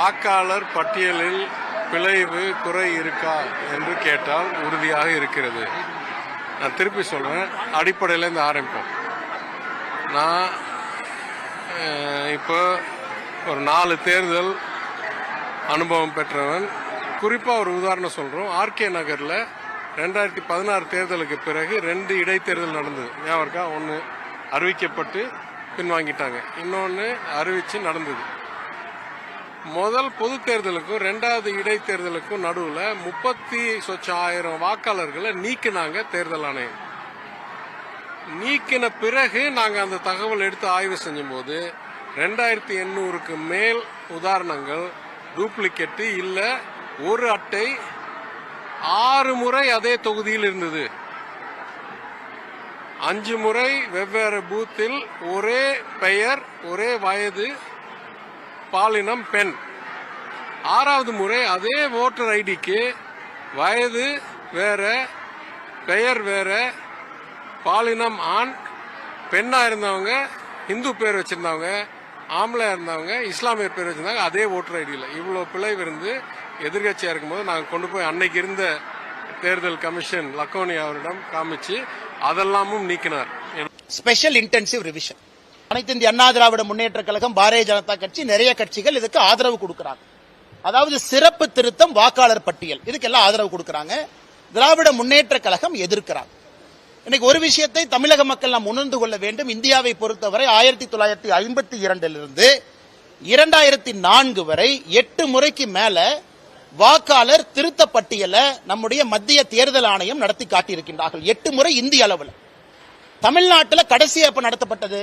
வாக்காளர் பட்டியலில் பிழைவு குறை இருக்கா என்று கேட்டால் உறுதியாக இருக்கிறது. நான் திருப்பி சொல்கிறேன் அடிப்படையிலேருந்து ஆரம்பிப்போம். நான் இப்போ ஒரு நாலு தேர்தல் அனுபவம் பெற்றவன். குறிப்பாக ஒரு உதாரணம் சொல்கிறோம் ஆர்கே நகரில் ரெண்டாயிரத்தி பதினாறு தேர்தலுக்கு பிறகு ரெண்டு இடைத்தேர்தல் நடந்தது. ஞாபகம் இருக்கா? ஒன்று அறிவிக்கப்பட்டு பின்வாங்கிட்டாங்க. இன்னொன்று அறிவித்து நடந்தது. முதல் பொது தேர்தலுக்கும் ரெண்டாவது இடைத்தேர்தலுக்கும் நடுவில் முப்பத்தி சொச்சாயிரம் ஆயிரம் வாக்காளர்களை நீக்கினாங்க தேர்தல் ஆணையம். நீக்கின பிறகு நாங்கள் அந்த தகவல் எடுத்து ஆய்வு செஞ்சும்போது ரெண்டாயிரத்தி எண்ணூறுக்கு மேல் உதாரணங்கள் டூப்ளிகேட்டு இல்லை ஒரு அட்டை ஆறு முறை அதே தொகுதியில் இருந்தது. அஞ்சு முறை வெவ்வேறு பூத்தில் ஒரே பெயர் ஒரே வயது பாலினம் பெண். ஆறாவது முறை அதே ஓட்டர் ஐடிக்கு வயது வேற பெயர் வேற பாலினம் ஆண் பெண்ணாக இருந்தவங்க இந்து பேர் வச்சுருந்தவங்க ஆம்பளையாக இருந்தவங்க இஸ்லாமிய பேர் வச்சுருந்தாங்க அதே ஓட்டர் ஐடியில் இவ்வளோ பிழைவு இருந்து எதிர்கட்சியாக இருக்கும்போது நாங்கள் கொண்டு போய் அன்னைக்கு இருந்த தேர்தல் கமிஷன் லக்கோனி அவரிடம் காமிச்சு அதெல்லாமும் நீக்கினார். ஸ்பெஷல் இன்டென்சிவ் ரிவிஷன் அனைத்து இந்திய அண்ணா திராவிட முன்னேற்ற கழகம் பாரதிய ஜனதா கட்சி நிறைய கட்சிகள் இதுக்கு ஆதரவு கொடுக்கிறாங்க. அதாவது சிறப்பு திருத்தம் வாக்காளர் பட்டியல். இதுக்கெல்லாம் ஆதரவு கொடுக்கிறாங்க. திராவிட முன்னேற்ற கழகம் எதிர்க்கிறாங்க. இன்னைக்கு ஒரு விஷயத்தை தமிழக மக்கள் நாம் உணர்ந்து கொள்ள வேண்டும். இந்தியாவை பொறுத்தவரை ஆயிரத்தி தொள்ளாயிரத்தி ஐம்பத்தி இரண்டிலிருந்து இரண்டாயிரத்தி நான்கு வரை எட்டு முறைக்கு மேல வாக்காளர் திருத்த பட்டியலை நம்முடைய மத்திய தேர்தல் ஆணையம் நடத்தி காட்டியிருக்கின்றார்கள். எட்டு முறை இந்திய அளவில். தமிழ்நாட்டில் கடைசி எப்ப நடத்தப்பட்டது?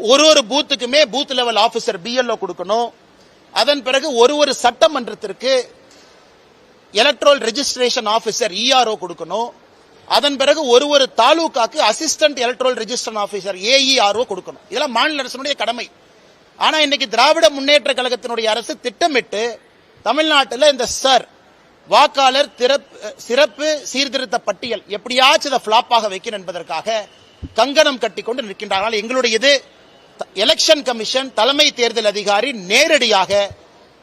ஒரு ஒரு பூத்துக்குமே பூத் லெவல் ஆபீசர் பிஎல்ஓ கொடுக்கணும். அதன் பிறகு ஒரு ஒரு சட்டமன்றத்திற்கு எலக்ட்ரல் ரெஜிஸ்ட்ரேஷன் ஆபீசர் இஆர்ஓ கொடுக்கணும். அதன் பிறகு ஒரு ஒரு தாலுகாக்கு assistant electoral registration officer AERO கொடுக்கணும். இதெல்லாம் மாநில அரசினுடைய கடமை. ஆனா இன்னைக்கு திராவிட முன்னேற்ற கழகத்தினுடைய அரசு திட்டமிட்டு தமிழ்நாட்டில் இந்த சர் வாக்காளர் திறப்பு- சிறப்பு சீர்திருத்த பட்டியல் எப்படியாச்சும் இதை ஃபிளாப்பாக வைக்கணும் என்பதற்காக கங்கணம் கட்டி கொண்டு நிற்கின்றார்கள். எங்களுடைய இது எலெக்ஷன் கமிஷன் தலைமை தேர்தல் அதிகாரி நேரடியாக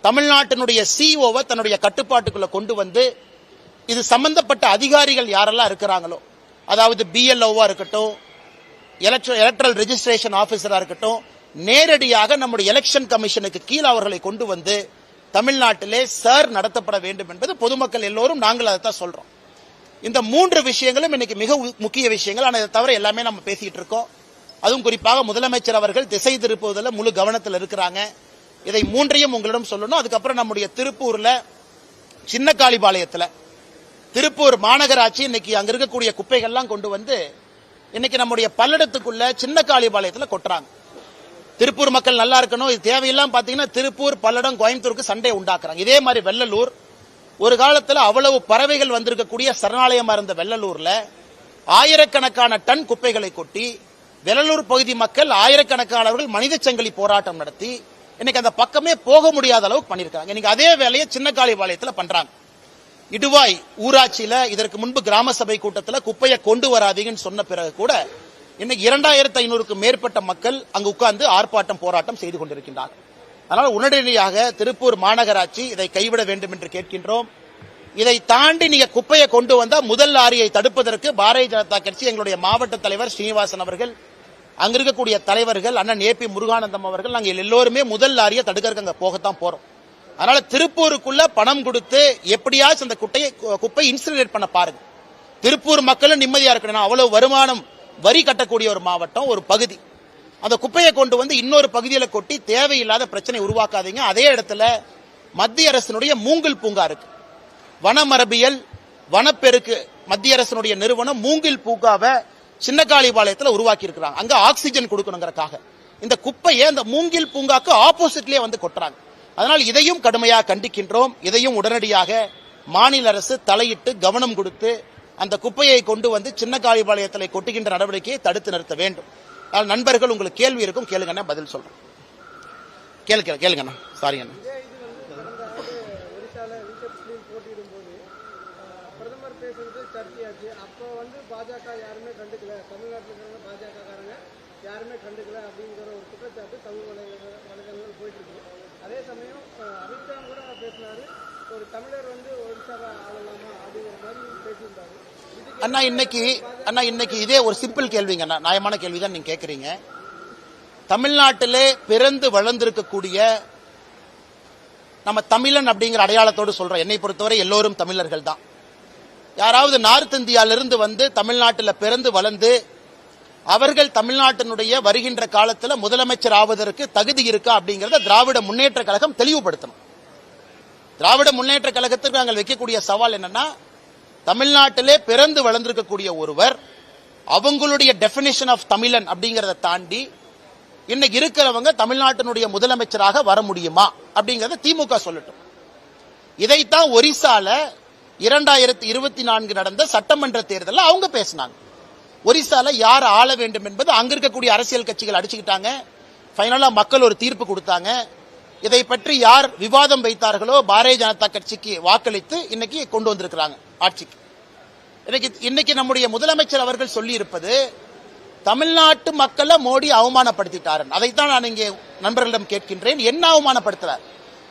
தமிழ்நாட்டினுடைய சிஓவை தன்னுடைய கட்டுப்பாட்டுக்குள்ள கொண்டு வந்து இது சம்பந்தப்பட்ட அதிகாரிகள் யாரெல்லாம் இருக்கிறாங்களோ அதாவது பிஎல்ஓவா இருக்கட்டும் எலக்ட்ரல் ரெஜிஸ்ட்ரேஷன் ஆபீசரா இருக்கட்டும் நேரடியாக நம்முடைய எலெக்ஷன் கமிஷனுக்கு கீழ் அவர்களை கொண்டு வந்து தமிழ்நாட்டிலே சார் நடத்தப்பட வேண்டும் என்பது பொதுமக்கள் எல்லோரும் நாங்கள் அதைத்தான் சொல்றோம். இந்த மூன்று விஷயங்களும் இன்னைக்கு மிக முக்கிய விஷயங்கள். ஆனால் இதை தவிர எல்லாமே நம்ம பேசிட்டு இருக்கோம். அதுவும் குறிப்பாக முதலமைச்சர் அவர்கள் திசை திருப்புவதில் முழு கவனத்தில் இருக்கிறாங்க. இதை மூன்றையும் உங்களிடம் சொல்லணும். அதுக்கப்புறம் நம்முடைய திருப்பூர்ல சின்ன காளிபாளையத்தில். திருப்பூர் மாநகராட்சி இன்னைக்கு அங்க இருக்கக்கூடிய குப்பைகள்லாம் கொண்டு வந்து இன்னைக்கு நம்முடைய பல்லடத்துக்குள்ள சின்ன காளிபாளையத்தில் கொட்டுறாங்க. திருப்பூர் மக்கள் நல்லா இருக்கணும். இது தேவையெல்லாம் பார்த்தீங்கன்னா திருப்பூர் பல்லடம் கோயம்புத்தூருக்கு சண்டை உண்டாக்குறாங்க. இதே மாதிரி வெள்ளலூர் ஒரு காலத்தில் அவ்வளவு பறவைகள் வந்திருக்கக்கூடிய சரணாலயமா இருந்த வெள்ளலூர்ல ஆயிரக்கணக்கான டன் குப்பைகளை கொட்டி வெள்ளலூர் பகுதி மக்கள் ஆயிரக்கணக்கானவர்கள் மனித சங்கிலி போராட்டம் நடத்தி இன்னைக்கு அந்த பக்கமே போக முடியாத அளவுக்கு பண்ணியிருக்காங்க இன்னைக்கு அதே வேலையை சின்ன காளிபாளையத்தில் பண்றாங்க. இடுவாய் ஊராட்சியில இதற்கு முன்பு கிராம சபை கூட்டத்தில் குப்பையை கொண்டு வராதீங்கன்னு சொன்ன பிறகு கூட இன்னைக்கு இரண்டாயிரத்தி ஐநூறுக்கு மேற்பட்ட மக்கள் அங்கு உட்கார்ந்து ஆர்ப்பாட்டம் போராட்டம் செய்து கொண்டிருக்கின்றார்கள் அதனால் உடனடியாக திருப்பூர் மாநகராட்சி இதை கைவிட வேண்டும் என்று கேட்கின்றோம். இதை தாண்டி நீங்க குப்பையை கொண்டு வந்தால் முதல் லாரியை தடுப்பதற்கு பாரதிய ஜனதா கட்சி எங்களுடைய மாவட்ட தலைவர் ஸ்ரீனிவாசன் அவர்கள் அங்கே இருக்கக்கூடிய தலைவர்கள் அண்ணன் ஏ பி முருகானந்தம் அவர்கள் நாங்கள் எல்லோருமே முதல் லாரியை தடுக்கிறதுக்கு அங்கே போகத்தான் போறோம். அதனால திருப்பூருக்குள்ள பணம் கொடுத்து எப்படியாச்சும் அந்த குட்டையை குப்பை இன்சினரேட் பண்ண பாருங்க. திருப்பூர் மக்களும் நிம்மதியா இருக்கணும். அவ்வளவு வருமானம் வரி கட்டக்கூடிய ஒரு மாவட்டம் ஒரு பகுதி. அந்த குப்பையை கொண்டு வந்து இன்னொரு பகுதியில் கொட்டி தேவையில்லாத பிரச்சனை உருவாக்காதீங்க. அதே இடத்துல மத்திய அரசினுடைய மூங்கில் பூங்கா இருக்கு. வனமரபியல் வனப்பெருக்கு மத்திய அரசினுடைய நிறுவனம் மூங்கில் பூங்காவை சின்னக்காளிபாளையத்துல உருவாக்கி இருக்கிறாங்க அங்கே ஆக்சிஜன் கொடுக்கணுங்கிறக்காக. இந்த குப்பையை அந்த மூங்கில் பூங்காக்கு ஆப்போசிட்லேயே வந்து கொட்டுறாங்க. அதனால் இதையும் கடுமையாக கண்டிக்கின்றோம். இதையும் உடனடியாக மாநில அரசு தலையிட்டு கவனம் கொடுத்து அந்த குப்பையை கொண்டு வந்து சின்னக்காளிபாளையத்தில் கொட்டுகின்ற நடவடிக்கையை தடுத்து நிறுத்த வேண்டும். நண்பர்கள் உங்களுக்கு கேள்வி இருக்கும் கேளுங்கண்ணா பதில் சொல்றேன். கேளு கேளு கேளுங்கண்ணா சாரி அண்ணா ஒரிசால ரீசப்ஸ்லையும் போட்டியிடும்போது ஆஹ், பிரதமர் பேசுறது சர்ச்சையாச்சு அப்போ வந்து பாஜக யாருமே கண்டுக்கல. தமிழ்நாட்டில் இருக்கிற பாஜக காரங்க யாருமே கண்டுக்கல அப்படிங்கிற ஒரு குற்றச்சாட்டு வலைதள வலைதளங்கள் போயிட்டு இருக்கு அதே சமயம் ஆஹ், அமித்ஷா கூட பேசினாரு ஒரு தமிழர் வந்து ஒரிசாவை ஆளலாமா அப்படிங்கிற மாதிரி பேசியிருந்தாரு. அண்ணா இன்னைக்கு அண்ணா இன்னைக்கு இதே ஒரு சிம்பிள் கேள்விங்க அண்ணா. நியாயமான கேள்வி தான் நீங்க கேக்குறீங்க. தமிழ்நாட்டிலே பிறந்து வளர்ந்திருக்கக்கூடிய நம்ம தமிழன் அப்படிங்கிற அடையாளத்தோடு சொல்றோம் என்னை பொறுத்தவரை எல்லோரும் தமிழர்கள் தான் யாராவது நார்த் இந்தியாவிலிருந்து வந்து தமிழ்நாட்டில் பிறந்து வளர்ந்து அவர்கள் தமிழ்நாட்டினுடைய வருகின்ற காலத்தில் முதலமைச்சர் ஆவதற்கு தகுதி இருக்கா அப்படிங்கிறத திராவிட முன்னேற்ற கழகம் தெளிவுபடுத்தணும். திராவிட முன்னேற்ற கழகத்திற்கு நாங்கள் வைக்கக்கூடிய சவால் என்னன்னா தமிழ்நாட்டிலே பிறந்து வளர்ந்திருக்கக்கூடிய ஒருவர் அவங்களுடைய டெபினிஷன் ஆஃப் தமிழன் அப்படிங்கிறத தாண்டி இன்னைக்கு இருக்கிறவங்க தமிழ்நாட்டினுடைய முதலமைச்சராக வர முடியுமா அப்படிங்கிறத திமுக சொல்லட்டும். இதைத்தான் ஒரிசால இரண்டாயிரத்தி இருபத்தி நான்கு நடந்த சட்டமன்ற தேர்தலில் அவங்க பேசினாங்க. ஒரிசால யார் ஆள வேண்டும் என்பது அங்க இருக்கக்கூடிய அரசியல் கட்சிகள் அடிச்சுக்கிட்டாங்க. ஃபைனலா மக்கள் ஒரு தீர்ப்பு கொடுத்தாங்க. இதை பற்றி யார் விவாதம் வைத்தார்களோ பாரதிய ஜனதா கட்சிக்கு வாக்களித்து இன்னைக்கு கொண்டு வந்திருக்கிறாங்க ஆட்சிக்கு. இன்னைக்கு இன்னைக்கு நம்முடைய முதலமைச்சர் அவர்கள் சொல்லி இருப்பது தமிழ்நாட்டு மக்களை மோடி அவமானப்படுத்திட்டார் அதைத்தான் நான் இங்கே நண்பர்களிடம் கேட்கின்றேன். என்ன அவமானப்படுத்துறார்?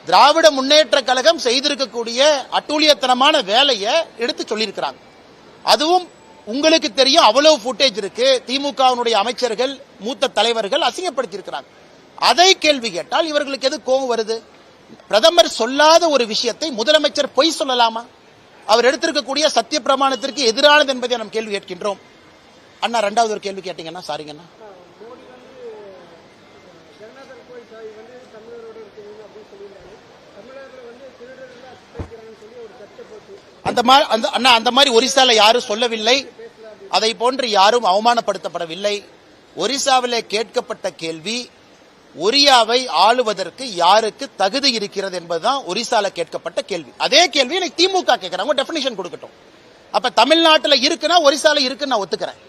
திராவிட முன்னேற்ற கழகம் செய்திருக்கக்கூடிய அட்டூழியத்தனமான வேலையை எடுத்து சொல்லியிருக்கிறாங்க. அதுவும் உங்களுக்கு தெரியும் அவ்வளவு ஃபுட்டேஜ் இருக்கு. திமுகவினுடைய அமைச்சர்கள் மூத்த தலைவர்கள் அசிங்கப்படுத்தியிருக்கிறாங்க. அதை கேள்வி கேட்டால் இவர்களுக்கு எது கோபம் வருது? பிரதமர் சொல்லாத ஒரு விஷயத்தை முதலமைச்சர் பொய் சொல்லலாமா? அவர் எடுத்திருக்கக்கூடிய சத்திய பிரமாணத்திற்கு எதிரானது என்பதை நாம் கேள்வி கேட்கின்றோம். அண்ணா ரெண்டாவது ஒரு கேள்வி கேட்டீங்கன்னா சாரிங்கண்ணா. ஜெகநாதர் கோயில் சாவி வந்து தமிழரோட இருக்கணும் அப்படின்னு சொல்லியிருந்தாரு தமிழர்கள் வந்து திருடர்கள் சித்தரிக்கிறாங்கன்னு சொல்லி ஒரு சர்ச்சை போச்சு அந்த மாதிரி அந்த அண்ணா அந்த மாதிரி ஒரிசால யாரும் சொல்லவில்லை. அதை போன்று யாரும் அவமானப்படுத்தப்படவில்லை. ஒரிசாவிலே கேட்கப்பட்ட கேள்வி ஒரியாவை ஆளுவதற்கு யாருக்கு தகுதி இருக்கிறது என்பதுதான் ஒரிசால கேட்கப்பட்ட கேள்வி. அதே கேள்வி எனக்கு திமுக கேட்கிறாங்க. டெபினிஷன் கொடுக்கட்டும். அப்ப தமிழ்நாட்டில் இருக்குன்னா ஒரிசால இருக்குன்னு நான் ஒத்துக்கிறேன்.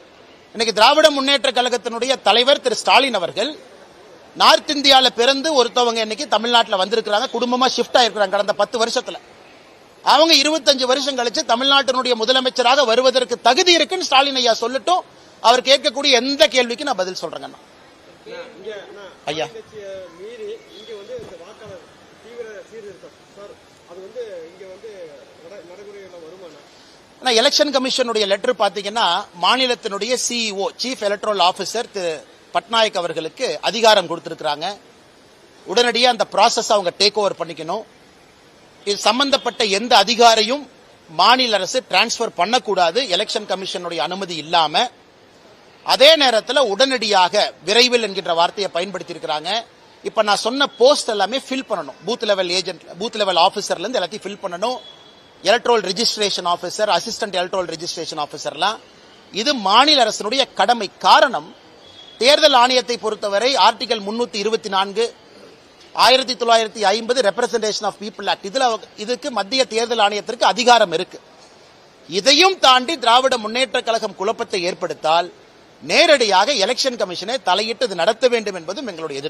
இன்னைக்கு திராவிட முன்னேற்ற கழகத்தினுடைய தலைவர் திரு ஸ்டாலின் அவர்கள் நார்த் இந்தியாவில் பிறந்து ஒருத்தவங்க இன்னைக்கு தமிழ்நாட்டில் வந்திருக்கிறாங்க. குடும்பமாக ஷிஃப்ட் ஆயிருக்கிறாங்க. கடந்த பத்து வருஷத்தில். அவங்க இருபத்தஞ்சு வருஷம் கழிச்சு தமிழ்நாட்டினுடைய முதலமைச்சராக வருவதற்கு தகுதி இருக்குன்னு ஸ்டாலின் ஐயா சொல்லட்டும். அவர் கேட்கக்கூடிய எந்த கேள்விக்கு நான் பதில் சொல்றேங்கண்ணா ஐயா. எலெக்ஷன் கமிஷனுடைய லெட்டர் பாத்தீங்கன்னா மாநிலத்தினுடைய சிஇஓ சீஃப் எலக்ட்ரல் ஆபிசர் திரு பட்நாயக் அவர்களுக்கு அதிகாரம் கொடுத்திருக்கிறாங்க. உடனடியாக அந்த ப்ராசஸ் அவங்க டேக் ஓவர் பண்ணிக்கணும். இது சம்பந்தப்பட்ட எந்த அதிகாரையும் மாநில அரசு டிரான்ஸ்பர் பண்ணக்கூடாது. எலெக்ஷன் கமிஷனுடைய அனுமதி இல்லாம. அதே நேரத்தில் உடனடியாக விரைவில் என்கின்ற வார்த்தையை பயன்படுத்தி இருக்கிறாங்க இப்ப நான் சொன்ன போஸ்ட் எல்லாமே ஃபில் பண்ணணும். Booth level agent booth level ஆஃபீஸர்லேருந்து இருந்து எல்லாத்தையும் ஃபில் பண்ணணும். Electoral registration officer assistant electoral registration ஆஃபீஸர்லாம் இது மாநில அரசினுடைய கடமை. காரணம் தேர்தல் ஆணையத்தை பொறுத்தவரை ஆர்டிகல் முன்னூத்தி இருபத்தி நான்கு ஆயிரத்தி தொள்ளாயிரத்தி ஐம்பது ரெப்ரசன்டேஷன் ஆஃப் பீப்புள் ஆக்ட் இதுல இதுக்கு மத்திய தேர்தல் ஆணையத்திற்கு அதிகாரம் இருக்கு. இதையும் தாண்டி திராவிட முன்னேற்ற கழகம் குழப்பத்தை ஏற்படுத்தால் நேரடியாக எலெக்ஷன் கமிஷனை தலையிட்டு நடத்த வேண்டும் என்பதும் எங்களுடைய எதிர்ப்பு.